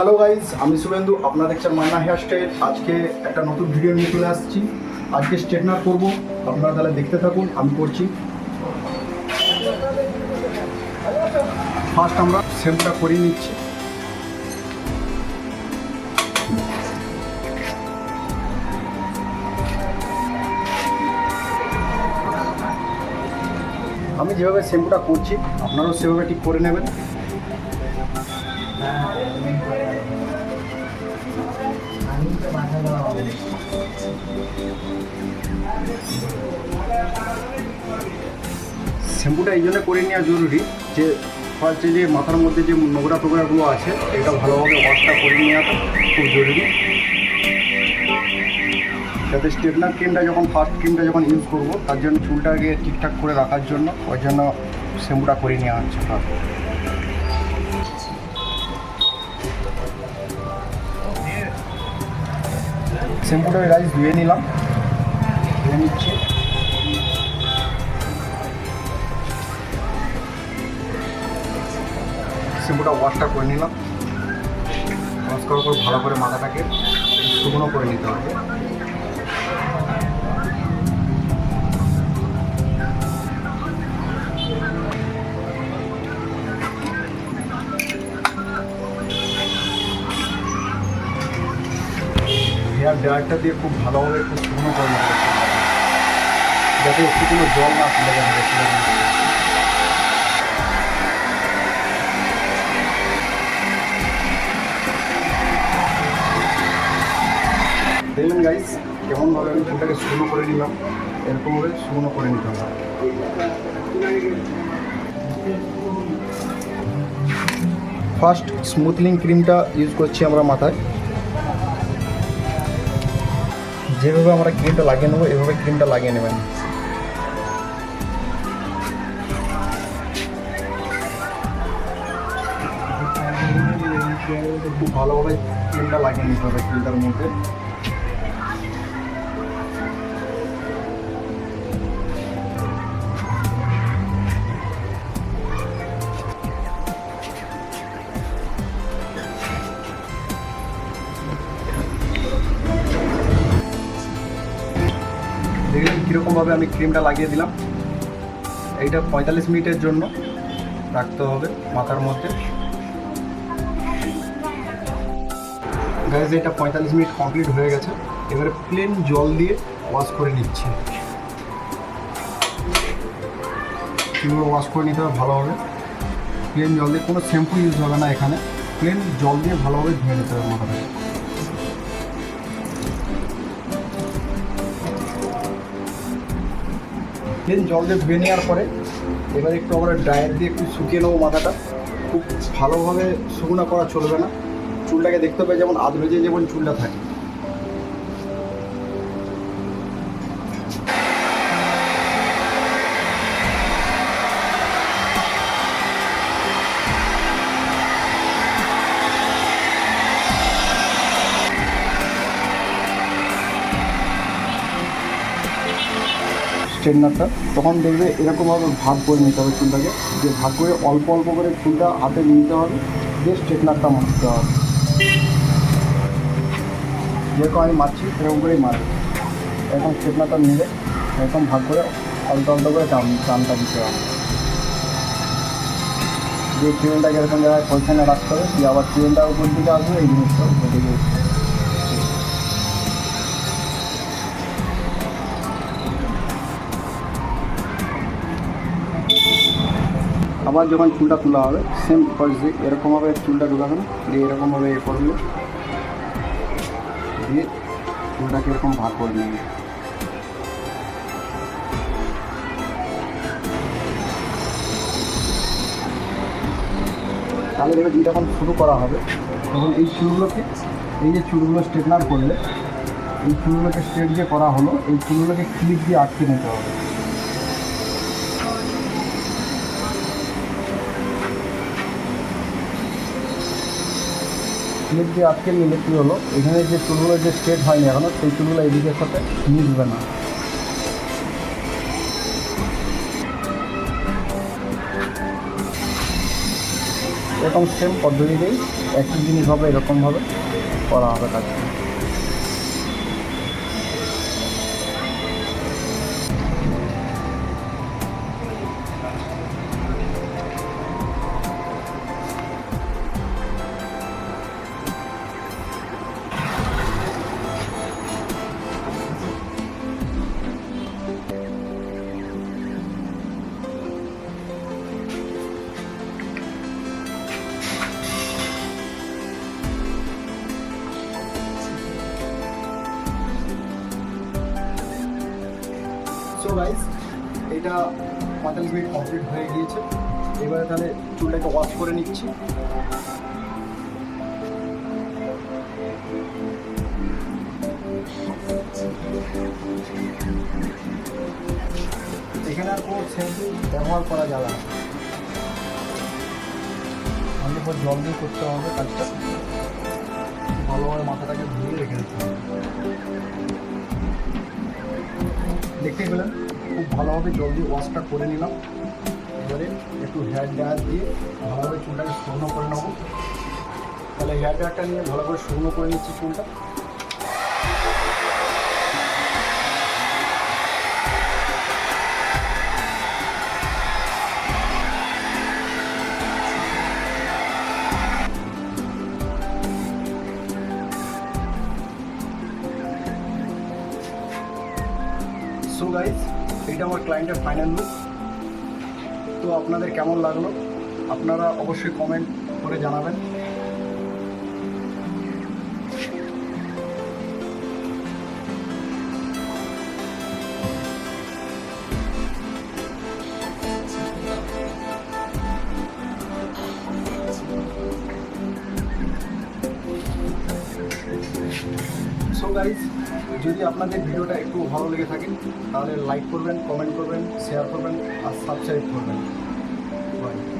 Hello guys আমি শুভেন্দু আপনার দেখছেন মান্না হেয়ার স্টাইল। আজকে একটা নতুন ভিডিও নিয়ে চলে আসছি। আজকে স্ট্রেটনার করব, আপনারা তাহলে দেখতে থাকুন, আমি করছি। ফার্স্ট আমরা সেমটা করিয়ে নিচ্ছি। আমি যেভাবে শ্যাম্পুটা করছি, আপনারাও সেভাবে ঠিক করে নেবেন। শ্যাম্পুটা এই জন্য করে নেওয়া জরুরি যে ফার্স্টে যে মাথার মধ্যে যে নোংরা টোকরাগুলো আছে, এটা ভালোভাবে ওয়াশটা করে নেওয়াটা খুব জরুরি। যাতে স্টেটনার ক্রিমটা যখন ফার্স্ট ক্রিমটা যখন ইউজ করব, তার জন্য চুলটাকে ঠিকঠাক করে রাখার জন্য ওই জন্য শ্যাম্পুটা করে নেওয়া হচ্ছে। শ্যাম্পুটা রাইস ধুয়ে নিলাম ধুয়ে নিচ্ছি শ্যাম্পুটা ওয়াশটা করে নিলাম। ওয়াশ করার পর ভালো করে মাথাটাকে শুকনো করে নিতে হবে। ড্রায়ারটা দিয়ে খুব ভালোভাবে একটু শুকনো করে নিতে যাতে একটু কোনো জল না ফেলে মধ্যে। দেখলেন গাইস কেমনভাবে আমি চুলটাকে শুকনো করে নিলাম। এরকমভাবে শুকনো করে নিতে হবে। ফার্স্ট স্মুথলিং ক্রিমটা ইউজ করছি আমরা মাথায়। যেভাবে আমরা ক্রিমটা লাগিয়ে নেব, এভাবে ক্রিমটা লাগিয়ে নেবেন। খুব ভালোভাবে ক্রিমটা লাগিয়ে নিতে হবে ক্রিমটার মধ্যে। কীরকমভাবে আমি ক্রিমটা লাগিয়ে দিলাম। এইটা পঁয়তাল্লিশ মিনিটের জন্য রাখতে হবে মাথার মধ্যে। গাইজ এটা পঁয়তাল্লিশ মিনিট কমপ্লিট হয়ে গেছে। এবারে প্লেন জল দিয়ে ওয়াশ করে নিচ্ছি। চুলগুলো ওয়াশ করে নিতে হবে ভালোভাবে? প্লেন জল দিয়ে কোনো শ্যাম্পু ইউজ হবে না এখানে। প্লেন জল দিয়ে ভালোভাবে ধুয়ে নিতে হবে মাথাটাকে। প্লেন জল দিয়ে ধুয়ে নেওয়ার পরে এবার একটু আমরা ড্রায়ার দিয়ে একটু শুকিয়ে নেব মাথাটা। খুব ভালোভাবে শুকনো করা চলবে না। চুলটাকে দেখতে হবে যেমন আধ ভেজে যেমন চুলটা থাকে। স্ট্রেটনারটা তখন দেখবে এরকমভাবে ভাগ করে নিতে হবে চুলটাকে। যে ভাগ করে অল্প অল্প করে চুলটা হাতে নিতে হবে দিয়ে স্ট্রেটনারটা মারতে হবে যেরকম আমি মারছি এরকম করেই মারবে। এরকম স্ট্রেটনারটা নিলে এরকম ভাগ করে অল্প অল্প করে টান, টানটা দিতে হবে। যে ট্রেনটাকে এরকম জায়গায় পজিশনে রাখতে হবে, দিয়ে আবার ট্রেনটা উপর দিকে আসবে, এই জিনিসটা উপর দিকে আবার যখন চুলটা তোলা হবে সেম পজিশন এরকমভাবে চুলটা ঢুকাবেন, দিয়ে এরকমভাবে এ করবে দিয়ে চুলটাকে এরকম ভাগ করে নেবে তাহলে দেখবে যখন শুরু করা হবে, তখন এই চুলগুলোকে, এই যে চুলগুলো স্ট্রেটনার করলে, এই চুলগুলোকে স্ট্রেট যে করা হলো, এই চুলগুলোকে ক্লিপ দিয়ে আটকে নিতে হবে। ক্লিপ দিয়ে আটকে নিলে কী হলো? এখানে যে চুলগুলো যে স্ট্রেট হয়নি এখনও, সেই চুলগুলো এদিকের সাথে মিশবে না। এরকম সেম পদ্ধতিতেই একই জিনিস হবে, এরকমভাবে করা হবে কাজ সো এটা পঁয়তাল্লিশ মিনিট কমপ্লিট হয়ে গিয়েছে। এবারে তাহলে চুলটাকে ওয়াশ করে নিচ্ছি। এখানে আর কোনো শ্যাম্পু ব্যবহার করা যাবে না। পর জল দিয়ে করতে হবে কাজটা। ভালোভাবে মাথাটাকে ধুয়ে রেখে দিতে হবে। দেখতে পেলেন? খুব ভালোভাবে জলদি ওয়াশটা করে নিলাম। এবারে একটু হেয়ার ড্রায়ার দিয়ে ভালোভাবে চুলটাকে শুকনো করে নেব। তাহলে হেয়ার ড্রায়ারটা নিয়ে ভালো করে শুকনো করে নিচ্ছি চুলটা। গাইজ এটা আমার ক্লায়েন্টের ফাইনাল লুক তো আপনাদের কেমন লাগল? আপনারা অবশ্যই কমেন্ট করে জানাবেন। সো গাইজ যদি আপনাদের ভিডিওটা একটু ভালো লেগে থাকেন তাহলে লাইক করবেন কমেন্ট করবেন শেয়ার করবেন, আর সাবস্ক্রাইব করবেন। বাই